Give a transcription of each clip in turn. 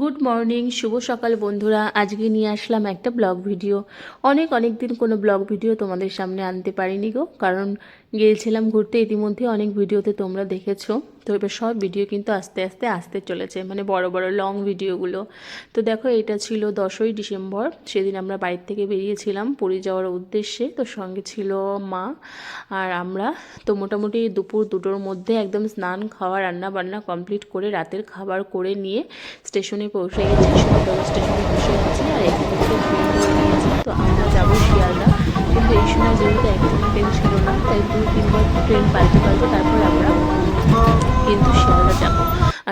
Good morning শুভ সকাল বন্ধুরা। আজকে নিয়ে আসলাম একটা ব্লগ ভিডিও অনেক অনেক দিন কোনো ব্লগ ভিডিও তোমাদের সামনে আনতে পারিনি গো, কারণ গিয়েছিলাম ঘুরতে। ইতিমধ্যে অনেক ভিডিওতে তোমরা দেখেছ। তো এবার সব ভিডিও কিন্তু আস্তে আস্তে আসতে চলেছে মানে বড় বড় লং ভিডিওগুলো। তো দেখো, এটা ছিল দশই ডিসেম্বর। সেদিন আমরা বাড়ির থেকে বেরিয়েছিলাম পুরী যাওয়ার উদ্দেশ্যে। তো সঙ্গে ছিল মা আর আমরা। তো মোটামুটি দুপুর দুটোর মধ্যে একদম স্নান, খাওয়া, রান্না বান্না কমপ্লিট করে রাতের খাবার করে নিয়ে স্টেশনে পৌঁছে গেছি। স্টেশনে বসে আছি আর এখান তো আমরা যাব শিয়ালদা।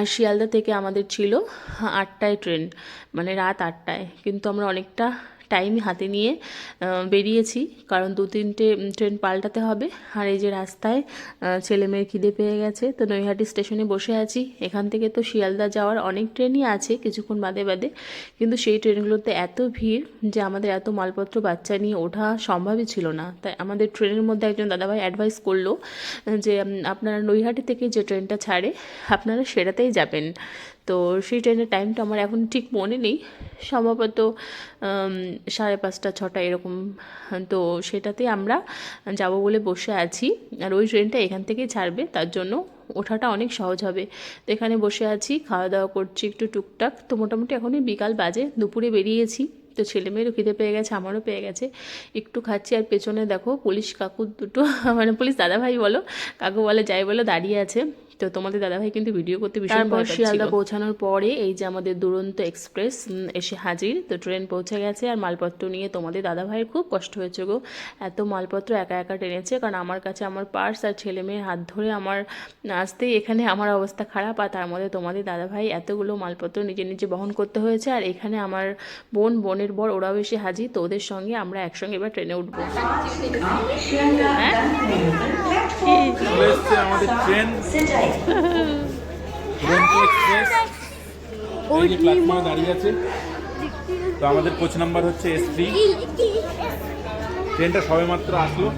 আর শিয়ালদা থেকে আমাদের ছিল আটটায় ট্রেন মানে রাত আটটায়। কিন্তু আমরা অনেকটা টাইম হাতে নিয়ে বেরিয়েছি। কারণ দু তিনটে ট্রেন পাল্টাতে হবে। আর এই যে রাস্তায় ছেলে মেয়ের খিদে পেয়ে গেছে, তো নৈহাটি স্টেশনে বসে আছি। এখান থেকে তো শিয়ালদা যাওয়ার অনেক ট্রেনই আছে কিছুক্ষণ বাদে বাদে। কিন্তু সেই ট্রেনগুলোতে এত ভিড় যে আমাদের এত মালপত্র বাচ্চা নিয়ে ওঠা সম্ভবই ছিল না। তাই আমাদের ট্রেনের মধ্যে একজন দাদাভাই অ্যাডভাইস করল, যে আপনারা নৈহাটি থেকে যে ট্রেনটা ছাড়ে, আপনারা সেটাতেই যাবেন। তো সেই ট্রেনের টাইমটা আমার এখন ঠিক মনে নেই। সম্ভবত সাড়ে পাঁচটা, ছটা এরকম। তো সেটাতেই আমরা যাব বলে বসে আছি। আর ওই ট্রেনটা এখান থেকেই ছাড়বে, তার জন্য ওঠাটা অনেক সহজ হবে। তো এখানে বসে আছি, খাওয়া দাওয়া করছি একটু টুকটাক। তো মোটামুটি এখনই বিকাল বাজে, দুপুরে বেরিয়েছি। তো ছেলে মেয়েরও খিদে পেয়ে গেছে, আমারও পেয়ে গেছে। একটু খাচ্ছি, আর পেছনে দেখো পুলিশ কাকু দুটো মানে পুলিশ দাদাভাই বলো, কাকু বলে, যাই বলো দাঁড়িয়ে আছে। তো তোমাদের দাদাভাই কিন্তু ভিডিও করতে ভীষণ তারপর শিয়ালদা পৌঁছানোর পরে এই যে আমাদের দুরন্ত এক্সপ্রেস এসে হাজির তো ট্রেন পৌঁছে গেছে। আর মালপত্র নিয়ে তোমাদের দাদাভাইয়ের খুব কষ্ট হয়েছে গো। এত মালপত্র একা একা টেনেছে কারণ আমার কাছে আমার পার্স আর ছেলে মেয়ের হাত ধরে আমার আসতেই এখানে আমার অবস্থা খারাপ। আর তার মধ্যে তোমাদের দাদাভাই এতগুলো মালপত্র নিজে নিজে বহন করতে হয়েছে। আর এখানে আমার বোন বোনের বর ওরাও এসে হাজির। তো ওদের সঙ্গে আমরা একসঙ্গে এবার ট্রেনে উঠবো। হ্যাঁ? আমাদের ট্রেন দাঁড়িয়ে আছে। তো আমাদের কোচ নাম্বার হচ্ছে এস থ্রি ট্রেনটা সবেমাত্র আসলো।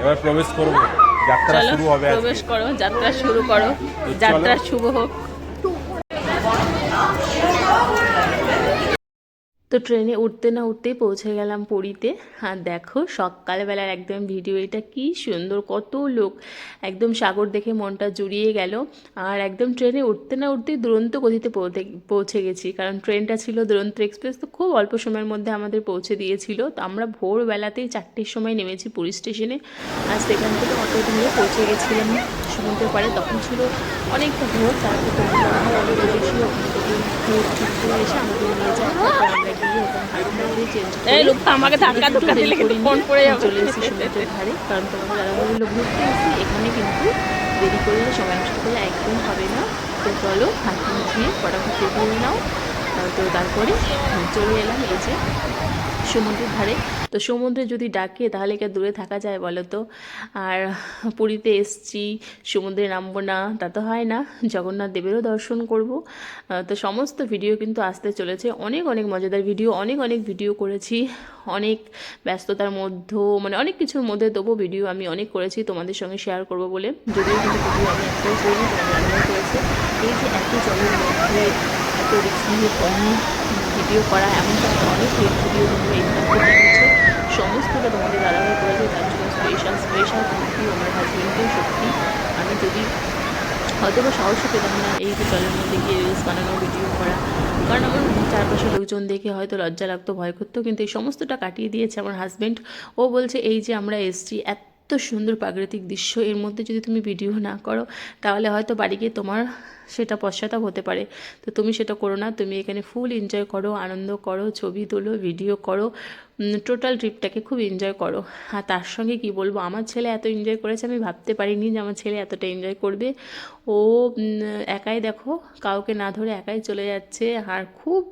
এবার প্রবেশ করব। যাত্রা শুরু হবে প্রবেশ করো যাত্রা শুরু করো। যাত্রা শুভ হোক। তো ট্রেনে উঠতে না উঠতেই পৌঁছে গেলাম পুরীতে। আর দেখো, সকালবেলার একদম ভিডিও, এটা কি সুন্দর, কত লোক। একদম সাগর দেখে মনটা জুড়িয়ে গেল। আর একদম ট্রেনে উঠতে না উঠতেই দুরন্ত গতিতে পৌঁছে গেছি। কারণ ট্রেনটা ছিল দুরন্ত এক্সপ্রেস, তো খুব অল্প সময়ের মধ্যে আমাদের পৌঁছে দিয়েছিল। তো আমরা ভোরবেলাতেই চারটের সময় নেমেছি পুরী স্টেশনে। আর সেখান থেকে অটো ধরে পৌঁছে গেছিলাম। সমুদ্রের পাড়ে তখন ছিল অনেকটা ভোর, তারপর এসে আমাদের নিয়ে যায়। এই লোকটা আমাকে ধাক্কা ধুক্কা দিলে কিন্তু ফোন পড়ে যাবে। চলে এসেছি সমুদ্রের ধারে। কারণ তোমাকে দাদা বলল ঘুরতে এসেছি এখানে কিন্তু দেরি করলে সময় নষ্ট করলে একদম হবে না। তো চলো হাত মুখ ধুয়ে ফটাফট নাও। তো তারপরে চলে এলাম এই যে সমুদ্রের ধারে। তো সমুদ্রে যদি ডাকে তাহলে কি দূরে থাকা যায় বলো তো? আর পুরীতে এসছি, সমুদ্রে নামবো না, তা তো হয় না। জগন্নাথ দেবেরও দর্শন করব। তো সমস্ত ভিডিও কিন্তু আসতে চলেছে। অনেক অনেক মজাদার ভিডিও, অনেক অনেক ভিডিও করেছি। অনেক ব্যস্ততার মধ্যেও মানে অনেক কিছুর মধ্যে তবু ভিডিও আমি অনেক করেছি, তোমাদের সঙ্গে শেয়ার করব বলে। যদিও কিন্তু ভিডিও আমি একটাও করিনি করেছে। এই যে এত জলের মধ্যে এত রিক্স নিয়ে ভিডিও করা এমনটা অনেক ভিডিও দেখেছ সমস্তটা তোমাদের দাদাভাই করেছে, তার জন্য স্পেশাল স্পেশাল থ্যাংক আমার হাজবেন্ডকেও সত্যি। আমি যদি হয়তো বা সাহসও পেতাম না এই যে জলের মধ্যে গিয়ে রিলস বানানো ভিডিও করা। কারণ আমার চারপাশে লোকজন দেখে হয়তো লজ্জা লাগতো, ভয় করতো, কিন্তু এই সমস্তটা কাটিয়ে দিয়েছে আমার হাজব্যান্ড ও বলছে, এই যে আমরা এসছি, এত সুন্দর প্রাকৃতিক দৃশ্য, এর মধ্যে যদি তুমি ভিডিও না করো, তাহলে হয়তো বাড়ি গিয়ে তোমার সেটা পশ্চাতাপ হতে পারে। তো তুমি সেটা করো না, তুমি এখানে ফুল এনজয় করো, আনন্দ করো, ছবি তোলো ভিডিও করো টোটাল ট্রিপটাকে খুব এনজয় করো। আর তার সঙ্গে কি বলব, আমার ছেলে এত এনজয় করেছে, আমি ভাবতে পারিনি যে আমার ছেলে এতটা এনজয় করবে। ও একাই দেখো, কাউকে না ধরে একাই চলে যাচ্ছে, আর খুব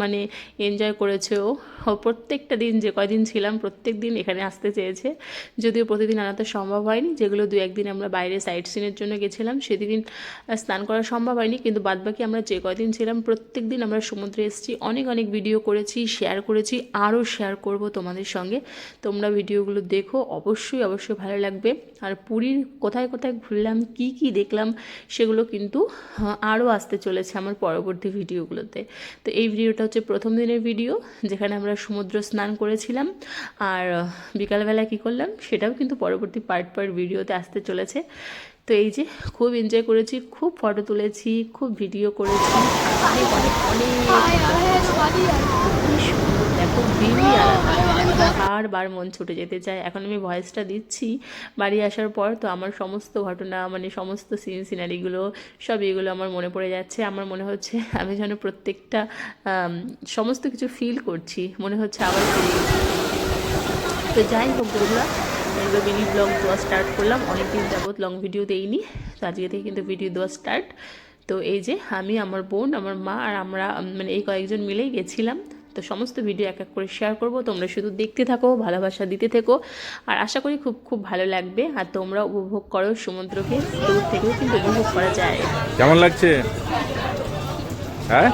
মানে এনজয় করেছে ও। প্রত্যেকটা দিন যে কয়দিন ছিলাম, প্রত্যেক দিন এখানে আসতে চেয়েছে। যদিও প্রতিদিন আনাতে সম্ভব হয়নি, যেগুলো দু একদিন আমরা বাইরে সাইট সিনের জন্য গেছিলাম, সেদিন স্নান করা সম্ভব হয়নি। কিন্তু বাদবাকি আমরা যে কয়দিন ছিলাম, প্রত্যেক দিন আমরা সমুদ্রে এসেছি, অনেক অনেক ভিডিও করেছি শেয়ার করেছি আরও শেয়ার করব তোমাদের সঙ্গে। তোমরা ভিডিওগুলো দেখো, অবশ্যই অবশ্যই ভালো লাগবে। আর পুরীর কোথায় কোথায় ঘুরলাম, কি কি দেখলাম, সেগুলো কিন্তু আরও আসতে চলেছে আমার পরবর্তী ভিডিওগুলোতে তো এই ভিডিওটা হচ্ছে প্রথম দিনের ভিডিও যেখানে আমরা সমুদ্র স্নান করেছিলাম। আর বিকালবেলা কি করলাম, সেটাও কিন্তু পরবর্তী পার্ট পার্ট ভিডিওতে আসতে চলেছে। তো এই যে, খুব এনজয় করেছি, খুব ফটো তুলেছি, খুব ভিডিও করেছি। অনেক অনেক অনেক কি সুন্দর দেখো ভিউই আলাদা বারবার মন ছুটে যেতে চায়। এখন আমি ভয়েসটা দিচ্ছি। বাড়ি আসার পর তো আমার সমস্ত ঘটনা মানে সমস্ত সিন সিনারিগুলো সব এগুলো আমার মনে পড়ে যাচ্ছে। আমার মনে হচ্ছে আমি যেন প্রত্যেকটা সমস্ত কিছু ফিল করছি। মনে হচ্ছে আবার তো যাই হোক বন্ধুরা এবার মিনি ব্লগ দেওয়া স্টার্ট করলাম। অনেকদিন যাবৎ লং ভিডিও দেইনি। তো আজকে থেকে কিন্তু ভিডিও দেওয়া স্টার্ট তো এই যে আমি, আমার বোন, আমার মা আর আমরা মানে এই কয়েকজন মিলেই গেছিলাম। তো সমস্ত ভিডিও এক এক করে শেয়ার করব। তোমরা শুধু দেখতে থাকো, ভালোবাসা দিতে থেকো। আর আশা করি খুব খুব ভালো লাগবে। আর তোমরা উপভোগ করো সমুদ্রকে। দূর থেকেও কিন্তু উপভোগ করা যায়। কেমন লাগছে? হ্যাঁ?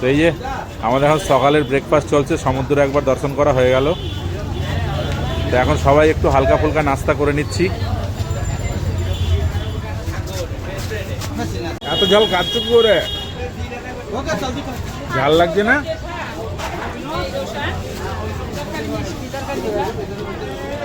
তো এই যে, আমাদের এখন সকালের ব্রেকফাস্ট চলছে। সমুদ্র একবার দর্শন করা হয়ে গেল। তো এখন সবাই একটু হালকা ফুলকা নাস্তা করে নিচ্ছি। এত জল কাটছো কি করে ঝাল লাগছে না?